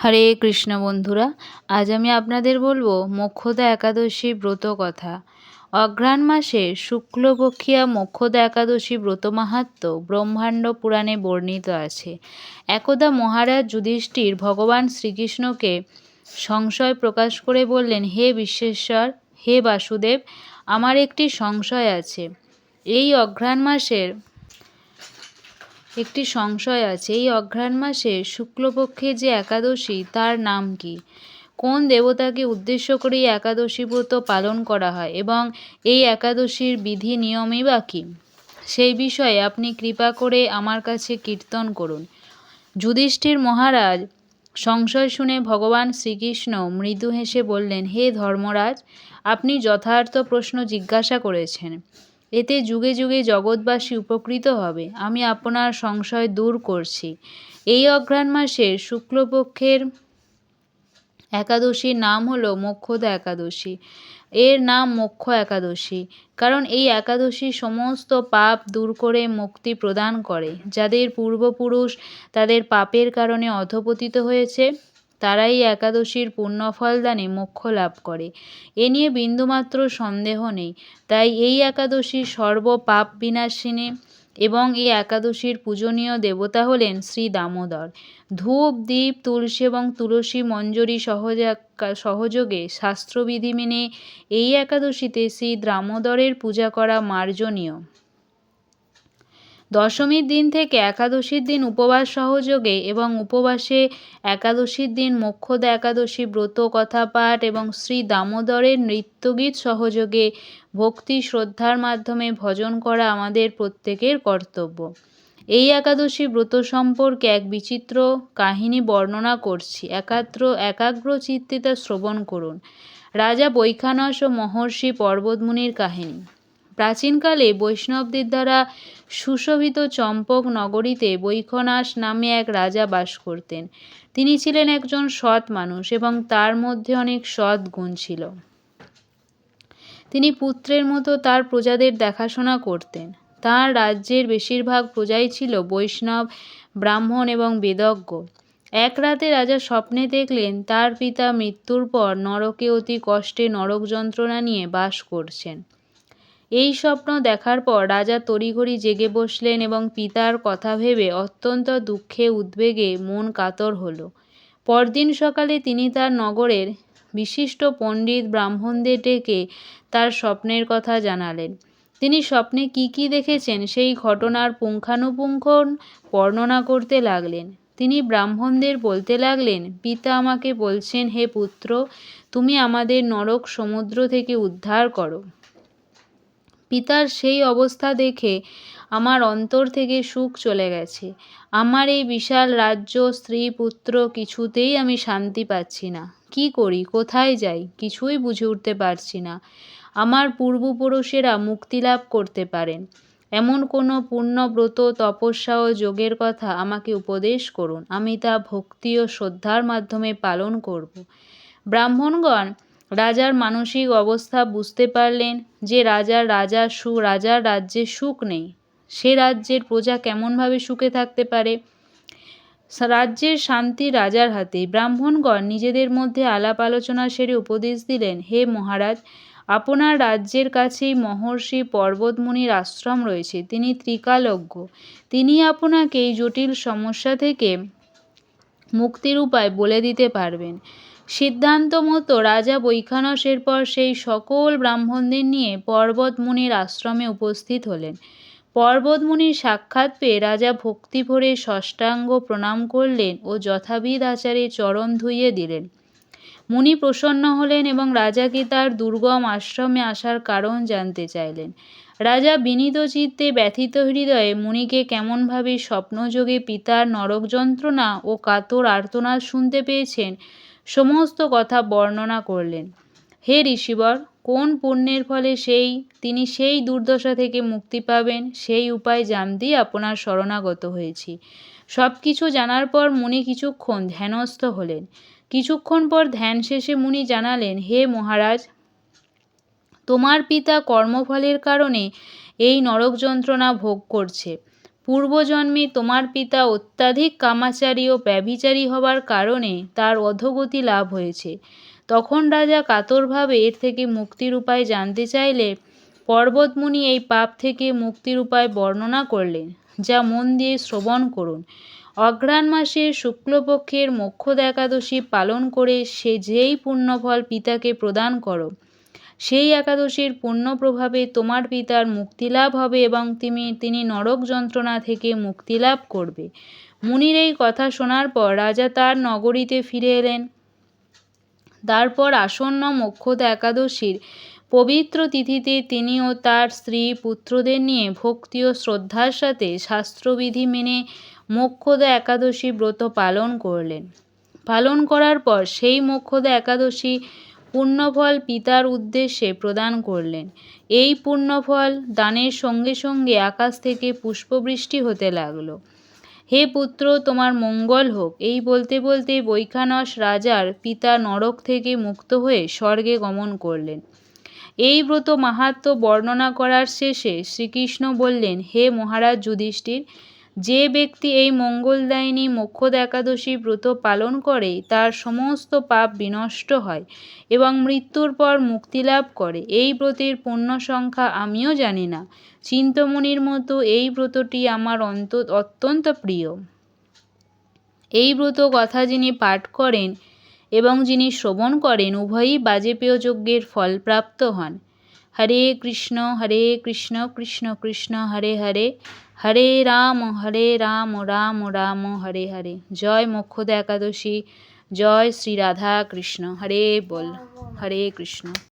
হরে কৃষ্ণ বন্ধুরা, আজ আমি আপনাদের বলব মোক্ষদা একাদশী ব্রত কথা। অঘ্রাণ মাসে শুক্লপক্ষিয়া মোক্ষদা একাদশী ব্রত মাহাত্ম ব্রহ্মাণ্ড পুরাণে বর্ণিত আছে। একদা মহারাজ যুধিষ্ঠির ভগবান শ্রীকৃষ্ণকে সংশয় প্রকাশ করে বললেন, হে বিশ্বেশ্বর, হে বাসুদেব, আমার একটি সংশয় আছে। এই অঘ্রাণ মাসের একটি সংশয় আছে, এই অঘ্রাণ মাসে শুক্লপক্ষে যে একাদশী, তার নাম কি? কোন দেবতাকে উদ্দেশ্য করে এই একাদশী ব্রত পালন করা হয় এবং এই একাদশীর বিধি, নিয়মই বা কী? সেই বিষয়ে আপনি কৃপা করে আমার কাছে কীর্তন করুন। যুধিষ্ঠির মহারাজ সংশয় শুনে ভগবান শ্রীকৃষ্ণ মৃদু হেসে বললেন, হে ধর্মরাজ, আপনি যথার্থ প্রশ্ন জিজ্ঞাসা করেছেন। এতে যুগে যুগে জগৎবাসী উপকৃত হবে। আমি আপনার সংশয় দূর করছি। এই অঘ্রাণ মাসের শুক্লপক্ষের একাদশীর নাম হলো মোক্ষদা একাদশী। এর নাম মোক্ষ একাদশী, কারণ এই একাদশী সমস্ত পাপ দূর করে মুক্তি প্রদান করে, যাদের পূর্বপুরুষ তাদের পাপের কারণে অধপতিত হয়েছে। তারাই একাদশীর পুণ্যফলদানে মোক্ষ লাভ করে। এ নিয়ে বিন্দুমাত্র সন্দেহ নেই। তাই এই একাদশী সর্ব পাপ বিনাশিনী এবং এই একাদশীর পূজনীয় দেবতা হলেন শ্রী দামোদর। ধূপ দ্বীপ তুলসী এবং তুলসী মঞ্জরি সহজা সহযোগে শাস্ত্রবিধি মেনে এই একাদশীতে শ্রী দামোদরের পূজা করা মার্জনীয়। দশমীর দিন থেকে একাদশীর দিন উপবাস সহযোগে এবং উপবাসে একাদশীর দিন মোক্ষদা একাদশী ব্রত কথা পাঠ এবং শ্রী দামোদরের নৃত্যগীত সহযোগে ভক্তি শ্রদ্ধার মাধ্যমে ভজন করা আমাদের প্রত্যেকের কর্তব্য। এই একাদশী ব্রত সম্পর্কে এক বিচিত্র কাহিনী বর্ণনা করছি। একাত্র, একাগ্র চিত্তে তা শ্রবণ করুন। রাজা বৈখানস ও মহর্ষি পর্বতমুনির কাহিনী। প্রাচীনকালে বৈষ্ণবদের দ্বারা সুশোভিত চম্পক নগরীতে বৈখনাস নামে এক রাজা বাস করতেন। তিনি ছিলেন একজন সৎ মানুষ এবং তার মধ্যে অনেক সৎ গুণ ছিল। তিনি পুত্রের মতো তার প্রজাদের দেখাশোনা করতেন। তাঁর রাজ্যের বেশিরভাগ প্রজাই ছিল বৈষ্ণব, ব্রাহ্মণ এবং বেদজ্ঞ। এক রাতে রাজা স্বপ্নে দেখলেন, তার পিতা মৃত্যুর পর নরকে অতি কষ্টে নরক যন্ত্রণা নিয়ে বাস করছেন। এই স্বপ্ন দেখার পর রাজা তড়িঘড়ি জেগে বসলেন এবং পিতার কথা ভেবে অত্যন্ত দুঃখে উদ্বেগে মন কাতর হলো। পরদিন সকালে তিনি তার নগরের বিশিষ্ট পণ্ডিত ব্রাহ্মণদের ডেকে তার স্বপ্নের কথা জানালেন। তিনি স্বপ্নে কি কি দেখেছেন সেই ঘটনার পুঙ্খানুপুঙ্খ বর্ণনা করতে লাগলেন। তিনি ব্রাহ্মণদের বলতে লাগলেন, পিতা আমাকে বলছেন, হে পুত্র, তুমি আমাদের নরক সমুদ্র থেকে উদ্ধার করো। পিতার সেই অবস্থা দেখে আমার অন্তর থেকে সুখ চলে গেছে। আমার এই বিশাল রাজ্য, স্ত্রী, পুত্র কিছুতেই আমি শান্তি পাচ্ছি না। কি করি? কোথায় যাই? কিছুই বুঝে উঠতে পারছি না। আমার পূর্বপুরুষেরা মুক্তি লাভ করতে পারেন। এমন কোনো পুণ্যব্রত তপস্যা ও যোগের কথা আমাকে উপদেশ করুন। আমি তা ভক্তি ও শ্রদ্ধার মাধ্যমে পালন করব। ব্রাহ্মণগণ রাজার মানসিক অবস্থা বুঝতে পারলেন যে রাজার রাজা সু, রাজার রাজ্যে সুখ নেই। সে রাজ্যের প্রজা কেমনভাবে সুখে থাকতে পারে? রাজ্যের শান্তি রাজার হাতে। ব্রাহ্মণগণ নিজেদের মধ্যে আলাপ আলোচনা সেরে উপদেশ দিলেন, হে মহারাজ, আপনার রাজ্যের কাছেই মহর্ষি পর্বতমুনির আশ্রম রয়েছে। তিনি ত্রিকালজ্ঞ। তিনি আপনাকে এই জটিল সমস্যা থেকে মুক্তির উপায় বলে দিতে পারবেন। সিদ্ধান্ত মতো রাজা বৈখানসের পর সেই সকল ব্রাহ্মণদের নিয়ে পর্বতমুনির আশ্রমে উপস্থিত হলেন। পর্বতমুনির সাক্ষাৎ পেয়ে রাজা ভক্তি ভরে ষষ্ঠাঙ্গ প্রণাম করলেন ও যথাবিধ আচারে চরণ ধুইয়ে দিলেন। মুনি প্রসন্ন হলেন এবং রাজাকে তার দুর্গম আশ্রমে আসার কারণ জানতে চাইলেন। রাজা বিনীত চিত্তে ব্যথিত হৃদয়ে মুনিকে কেমনভাবে স্বপ্নযোগে পিতার নরক যন্ত্রণা ও কাতর আর্তনাদ শুনতে পেয়েছেন সমস্ত কথা বর্ণনা করলেন। হে ঋষিবর, কোন পুণ্যের ফলে সেই, তিনি সেই দুর্দশা থেকে মুক্তি পাবেন, সেই উপায় জানতেই আপনার শরণাগত হয়েছি। সব কিছু জানার পর মুনি কিছুক্ষণ ধ্যানস্থ হলেন। কিছুক্ষণ পর ধ্যান শেষে মুনি জানালেন, হে মহারাজ, তোমার পিতা কর্মফলের কারণে এই নরক যন্ত্রণা ভোগ করছে। পূর্বজন্মে তোমার পিতা অত্যাধিক কামাচারী ও ব্যভিচারী হবার কারণে তার অধোগতি লাভ হয়েছে। তখন রাজা কাতরভাবে এর থেকে মুক্তির উপায় জানতে চাইলে পর্বতমুনি এই পাপ থেকে মুক্তির উপায় বর্ণনা করলেন, যা মন দিয়ে শ্রবণ করুন। অঘ্রাণ মাসের শুক্লপক্ষের মোক্ষদ একাদশী পালন করে সে যেই পুণ্যফল পিতাকে প্রদান করো সেই একাদশীর পুণ্য প্রভাবে তোমার পিতার মুক্তিলাভ হবে এবং তিনি তিনি নরক যন্ত্রণা থেকে মুক্তিলাভ করবে। মুনির এই কথা শোনার পর রাজা তার নগরীতে ফিরে এলেন। তারপর আসন্ন মোক্ষদ একাদশীর পবিত্র তিথিতে তিনি ও তার স্ত্রী পুত্রদের নিয়ে ভক্তি ও শ্রদ্ধার সাথে শাস্ত্রবিধি মেনে মোক্ষদা একাদশী ব্রত পালন করলেন। পালন করার পর সেই মোক্ষদা একাদশী পুণ্যফল পিতার উদ্দেশ্যে প্রদান করলেন। এই পুণ্যফল দানের সঙ্গে সঙ্গে আকাশ থেকে পুষ্পবৃষ্টি হতে লাগল। হে পুত্র, তোমার মঙ্গল হোক। এই বলতে বলতে বৈখানস রাজার পিতা নরক থেকে মুক্ত হয়ে স্বর্গে গমন করলেন। এই ব্রত মাহাত্ম বর্ণনা করার শেষে শ্রীকৃষ্ণ বললেন, হে মহারাজ যুধিষ্ঠির যে ব্যক্তি এই মঙ্গলদায়িনী মোক্ষদ একাদশী ব্রত পালন করে, তার সমস্ত পাপ বিনষ্ট হয় এবং মৃত্যুর পর মুক্তিলাভ করে। এই ব্রতের পূর্ণ সংখ্যা আমিও জানি না। চিন্তমণির মতো এই ব্রতটি আমার অন্ত, অত্যন্ত প্রিয়। এই ব্রত কথা যিনি পাঠ করেন এবং যিনি শ্রবণ করেন, উভয়ই বাজপেয় যজ্ঞের ফলপ্রাপ্ত হন। হরে কৃষ্ণ হরে কৃষ্ণ কৃষ্ণ কৃষ্ণ, হরে হরে। হরে রাম হরে রাম রাম রাম, হরে হরে। জয় মোক্ষদা একাদশী, জয় শ্রী রাধা কৃষ্ণ হরে বল, হরে কৃষ্ণ।